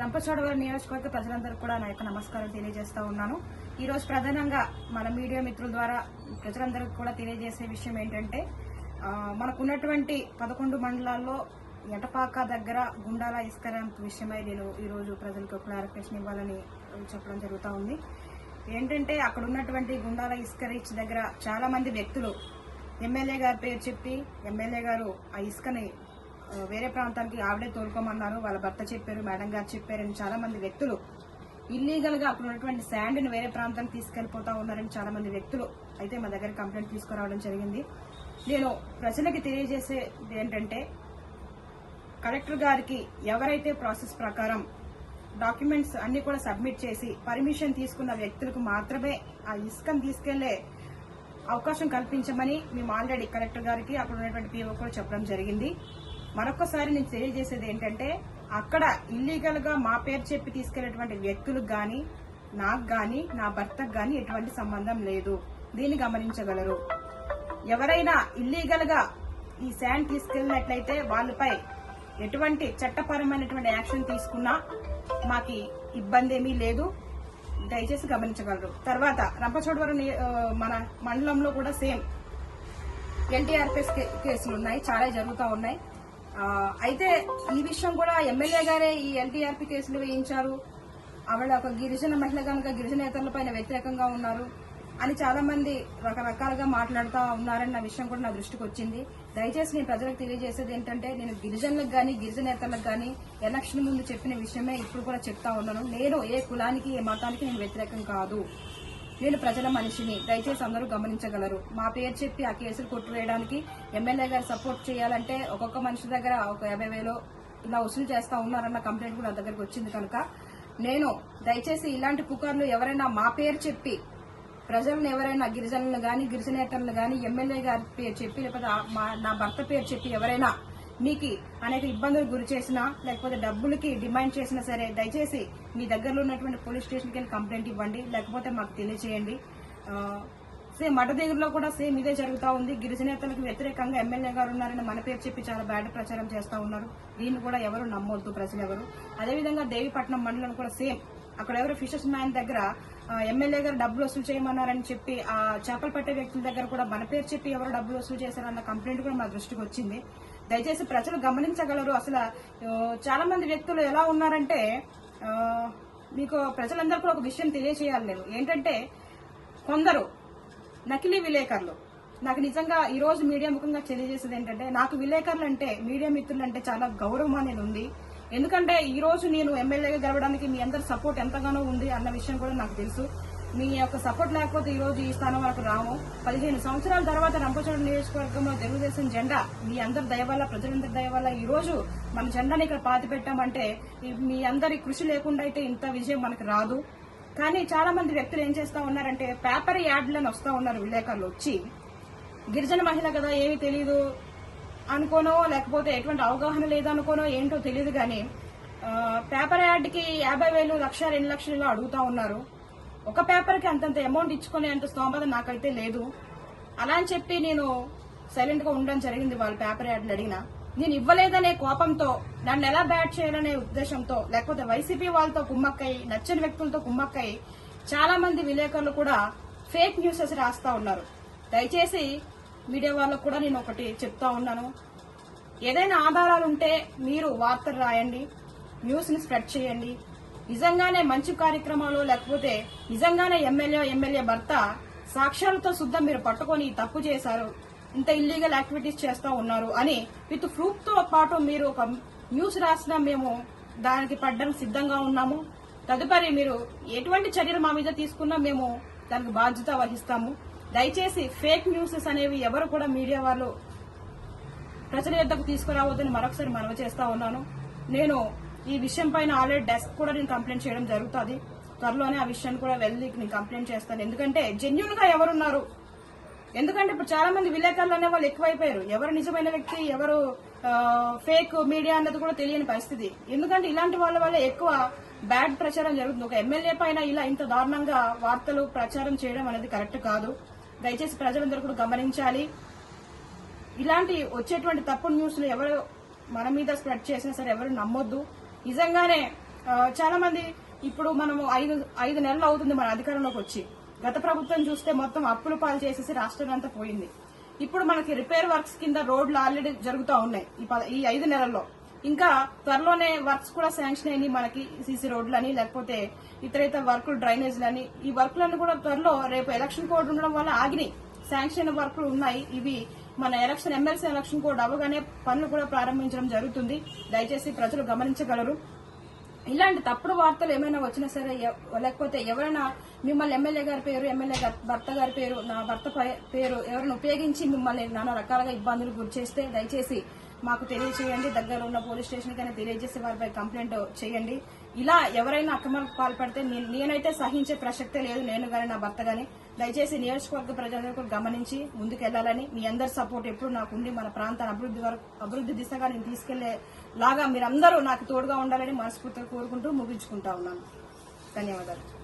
రంపచోడవరం నియోజకవర్గ ప్రజలందరూ కూడా నా యొక్క నమస్కారం తెలియజేస్తా ఉన్నాను. ఈరోజు ప్రధానంగా మన మీడియా మిత్రుల ద్వారా ప్రజలందరికీ కూడా తెలియజేసే విషయం ఏంటంటే మనకున్నటువంటి పదకొండు మండలాల్లో ఎటపాక దగ్గర గుండాల ఇసుక ర్యాంప్ విషయమై నేను ఈరోజు ప్రజలకు క్లారిఫికేషన్ ఇవ్వాలని చెప్పడం జరుగుతూ ఉంది. ఏంటంటే అక్కడ ఉన్నటువంటి గుండాల ఇసుక రీచ్ దగ్గర చాలా మంది వ్యక్తులు ఎమ్మెల్యే గారి పేరు చెప్పి ఎమ్మెల్యే గారు ఆ ఇసుకని వేరే ప్రాంతానికి ఆవిడే తోలుకోమన్నారు. వాళ్ళ భర్త చెప్పారు మేడం గారు చెప్పారని చాలా మంది వ్యక్తులు ఇల్లీగల్గా అక్కడ ఉన్నటువంటి శాండ్ని వేరే ప్రాంతానికి తీసుకెళ్ళిపోతా ఉన్నారని చాలా మంది వ్యక్తులు అయితే మా దగ్గర కంప్లైంట్ తీసుకురావడం జరిగింది. నేను ప్రజలకి తెలియజేసేది ఏంటంటే కలెక్టర్ గారికి ఎవరైతే ప్రాసెస్ ప్రకారం డాక్యుమెంట్స్ అన్ని కూడా సబ్మిట్ చేసి పర్మిషన్ తీసుకున్న వ్యక్తులకు మాత్రమే ఆ ఇసుకను తీసుకెళ్ళే అవకాశం కల్పించమని మేము ఆల్రెడీ కలెక్టర్ గారికి అక్కడ ఉన్నటువంటి పీఓ కూడా చెప్పడం జరిగింది. మరొకసారి నేను తెలియజేసేది ఏంటంటే అక్కడ ఇల్లీగల్గా మా పేరు చెప్పి తీసుకెళ్ళేటువంటి వ్యక్తులకు గాని నాకు గాని నా భర్తకు గాని ఎటువంటి సంబంధం లేదు. దీన్ని గమనించగలరు. ఎవరైనా ఇల్లీగల్గా ఈ శాండ్ తీసుకెళ్ళినట్లయితే వాళ్ళపై ఎటువంటి చట్టపరమైనటువంటి యాక్షన్ తీసుకున్నా మాకి ఇబ్బంది ఏమీ లేదు. దయచేసి గమనించగలరు. తర్వాత రంపచోడవరం మన మండలంలో కూడా సేమ్ ఎన్టీఆర్పీఎస్ కేసులు ఉన్నాయి చాలా జరుగుతూ ఉన్నాయి. అయితే ఈ విషయం కూడా ఎమ్మెల్యే గారే ఈ ఎన్టీఆర్పి కేసులు వేయించారు. ఆవిడ ఒక గిరిజన మహిళ కనుక గిరిజనేతరులపైన వ్యతిరేకంగా ఉన్నారు అని చాలా మంది రకరకాలుగా మాట్లాడుతూ ఉన్నారన్న విషయం కూడా నా దృష్టికి వచ్చింది. దయచేసి నేను ప్రజలకు తెలియజేసేది ఏంటంటే నేను గిరిజనులకు కానీ గిరిజనేతలకు కానీ ఎలక్షన్ ముందు చెప్పిన విషయమే ఇప్పుడు కూడా చెప్తా ఉన్నాను. నేను ఏ కులానికి ఏ మతానికి నేను వ్యతిరేకం కాదు. నేను ప్రజల మనిషిని. దయచేసి అందరూ గమనించగలరు. మా పేరు చెప్పి ఆ కేసులు కొట్టివేయడానికి ఎమ్మెల్యే గారు సపోర్ట్ చేయాలంటే ఒక్కొక్క మనిషి దగ్గర ఒక యాభై వేలు ఇలా వసూలు చేస్తా ఉన్నారన్న కంప్లైంట్ కూడా నా దగ్గరకు వచ్చింది కనుక నేను దయచేసి ఇలాంటి పుకార్లు ఎవరైనా మా పేరు చెప్పి ప్రజలను ఎవరైనా గిరిజనులను గాని గిరిజనేతలను గాని ఎమ్మెల్యే గారి పేరు చెప్పి లేకపోతే మా- నా భర్త పేరు చెప్పి ఎవరైనా మీకు అనేక ఇబ్బందులు గురి చేసినా లేకపోతే డబ్బులకి డిమాండ్ చేసినా సరే దయచేసి మీ దగ్గరలో ఉన్నటువంటి పోలీస్ స్టేషన్కి వెళ్ళి కంప్లైంట్ ఇవ్వండి. లేకపోతే మాకు తెలియచేయండి. సేమ్ మఠ దగ్గరలో కూడా సేమ్ ఇదే జరుగుతూ ఉంది. గిరిజనేతలకు వ్యతిరేకంగా ఎమ్మెల్యే గారు ఉన్నారని మన పేరు చెప్పి చాలా బ్యాడ్ ప్రచారం చేస్తూ ఉన్నారు. దీన్ని కూడా ఎవరు నమ్మొద్దు ప్రజలు ఎవరు. అదేవిధంగా దేవిపట్నం మండలం కూడా సేమ్. అక్కడ ఎవరు ఫిషర్స్ మ్యాన్ దగ్గర ఎమ్మెల్యే గారు డబ్బులు వసూలు చేయమన్నారని చెప్పి ఆ చేపలు పట్టే వ్యక్తుల దగ్గర కూడా మన పేరు చెప్పి ఎవరు డబ్బులు వసూలు చేశారన్న కంప్లైంట్ కూడా మా దృష్టికి వచ్చింది. దయచేసి ప్రజలు గమనించగలరు. అసలు చాలా మంది వ్యక్తులు ఎలా ఉన్నారంటే మీకు ప్రజలందరూ కూడా ఒక విషయం తెలియజేయాలి నేను. ఏంటంటే కొందరు నకిలీ విలేకరులు. నాకు నిజంగా ఈ రోజు మీడియా ముఖంగా తెలియజేసేది ఏంటంటే నాకు విలేకరులు అంటే మీడియా మిత్రులు అంటే చాలా గౌరవం అనేది ఉంది. ఎందుకంటే ఈ రోజు నేను ఎమ్మెల్యేగా గెలవడానికి మీ అందరి సపోర్ట్ ఎంతగానో ఉంది అన్న విషయం కూడా నాకు తెలుసు. మీ యొక్క సపోర్ట్ లేకపోతే ఈ రోజు ఈ స్థానం వరకు రాము. పదిహేను సంవత్సరాల తర్వాత రంపచోడ నియోజకవర్గంలో తెలుగుదేశం జెండా మీ అందరి దయ వల్ల ప్రజలందరి దయ వల్ల ఈ రోజు మన జెండాని ఇక్కడ పాతి పెట్టామంటే మీ అందరి కృషి లేకుండా అయితే ఇంత విజయం మనకు రాదు. కానీ చాలా మంది వ్యక్తులు ఏం చేస్తా ఉన్నారంటే పేపర్ యాడ్లను వస్తా ఉన్నారు విలేకరులు వచ్చి. గిరిజన మహిళ కదా ఏమి తెలియదు అనుకోనో లేకపోతే ఎటువంటి అవగాహన లేదనుకోనో ఏంటో తెలియదు కానీ పేపర్ యాడ్కి యాభై వేలు లక్ష రెండు లక్షలు అడుగుతా ఉన్నారు. ఒక పేపర్కి అంతంత అమౌంట్ ఇచ్చుకునే అంత స్తోమత నాకైతే లేదు. అలా అని చెప్పి నేను సైలెంట్గా ఉండడం జరిగింది వాళ్ళ పేపర్ యాడ్లు అడిగినా. నేను ఇవ్వలేదనే కోపంతో నన్ను ఎలా బ్యాట్ చేయాలనే ఉద్దేశంతో లేకపోతే వైసీపీ వాళ్ళతో కుమ్మక్కై నచ్చని వ్యక్తులతో కుమ్మక్కై చాలా మంది విలేకరులు కూడా ఫేక్ న్యూసెస్ రాస్తా ఉన్నారు. దయచేసి మీడియా వాళ్ళకు కూడా నేను ఒకటి చెప్తా ఉన్నాను. ఏదైనా ఆధారాలు ఉంటే మీరు వార్తలు రాయండి న్యూస్ని స్ప్రెడ్ చేయండి. నిజంగానే మంచి కార్యక్రమాలు లేకపోతే నిజంగానే ఎమ్మెల్యే ఎమ్మెల్యే భర్త సాక్ష్యాలతో సుద్ధం మీరు పట్టుకొని తప్పు చేశారు ఇంత ఇల్లీగల్ యాక్టివిటీస్ చేస్తూ ఉన్నారు అని విత్ ప్రూఫ్తో పాటు మీరు ఒక న్యూస్ రాసినా మేము దానికి పడ్డం సిద్ధంగా ఉన్నాము. తదుపరి మీరు ఎటువంటి చర్యలు మా మీద తీసుకున్నా మేము దానికి బాధ్యత వహిస్తాము. దయచేసి ఫేక్ న్యూసెస్ అనేవి ఎవరు కూడా మీడియా వాళ్ళు ప్రజల యొద్దకు తీసుకురావద్దని మరొకసారి మనవి చేస్తా ఉన్నాను. నేను ఈ విషయం పైన ఆల్రెడీ డెస్క్ కూడా నేను కంప్లైంట్ చేయడం జరుగుతుంది. త్వరలోనే ఆ విషయాన్ని కూడా వెళ్ళి నేను కంప్లైంట్ చేస్తాను. ఎందుకంటే జెన్యున్గా ఎవరున్నారు? ఎందుకంటే ఇప్పుడు చాలా మంది విలేకరులు అనే వాళ్ళు ఎక్కువైపోయారు. ఎవరు నిజమైన వ్యక్తి ఎవరు ఫేక్ మీడియా అన్నది కూడా తెలియని పరిస్థితి. ఎందుకంటే ఇలాంటి వాళ్ళ వల్ల ఎక్కువ బ్యాడ్ ప్రచారం జరుగుతుంది. ఒక ఎమ్మెల్యే పైన ఇలా ఇంత దారుణంగా వార్తలు ప్రచారం చేయడం అనేది కరెక్ట్ కాదు. దయచేసి ప్రజలందరూ కూడా గమనించాలి. ఇలాంటి వచ్చేటువంటి తప్పు న్యూస్లు ఎవరు మన మీద స్ప్రెడ్ చేసినా సరే ఎవరు నమ్మొద్దు. నిజంగానే చాలా మంది ఇప్పుడు మనము ఐదు ఐదు నెలలు అవుతుంది మన అధికారంలోకి వచ్చి. గత ప్రభుత్వం చూస్తే మొత్తం అప్పులు పాలు చేసేసి రాష్ట్రం అంతా పోయింది. ఇప్పుడు మనకి రిపేర్ వర్క్స్ కింద రోడ్లు ఆల్రెడీ జరుగుతూ ఉన్నాయి ఈ ఈ ఐదు నెలల్లో. ఇంకా త్వరలోనే వర్క్స్ కూడా శాంక్షన్ అయినాయి మనకి సీసీ రోడ్లని లేకపోతే ఇతర ఇతర వర్కులు డ్రైనేజ్లని. ఈ వర్కులన్నీ కూడా త్వరలో రేపు ఎలక్షన్ కోడ్ ఉండడం వల్ల ఆగినాయి. శాంక్షన్ అయిన వర్కులు ఉన్నాయి. ఇవి మన ఎలక్షన్ ఎమ్మెల్సీ ఎలక్షన్ కూడా అవగానే పనులు కూడా ప్రారంభించడం జరుగుతుంది. దయచేసి ప్రజలు గమనించగలరు. ఇలాంటి తప్పుడు వార్తలు ఏమైనా వచ్చినా సరే లేకపోతే ఎవరైనా మిమ్మల్ని ఎమ్మెల్యే గారి పేరు ఎమ్మెల్యే గారి భర్త గారి పేరు నా భర్త పేరు ఎవరైనా ఉపయోగించి మిమ్మల్ని నానా రకాలుగా ఇబ్బందులు గురి చేస్తే దయచేసి మాకు తెలియచేయండి. దగ్గర ఉన్న పోలీస్ స్టేషన్ కైనా తెలియజేసి వారిపై కంప్లైంట్ చేయండి. ఇలా ఎవరైనా అక్రమాలకు పాల్పడితే నేనైతే సహించే ప్రసక్తే లేదు. నేను కానీ నా భర్త కానీ దయచేసి నియోజకవర్గ ప్రజలందరూ కూడా గమనించి ముందుకెళ్ళాలని మీ అందరి సపోర్ట్ ఎప్పుడు నాకు ఉండి మన ప్రాంతాన్ని అభివృద్ధి వరకు అభివృద్ధి దిశగా నేను తీసుకెళ్ళే లాగా మీరందరూ నాకు తోడుగా ఉండాలని మనస్ఫూర్తిగా కోరుకుంటూ ముగించుకుంటా ఉన్నాను. ధన్యవాదాలు.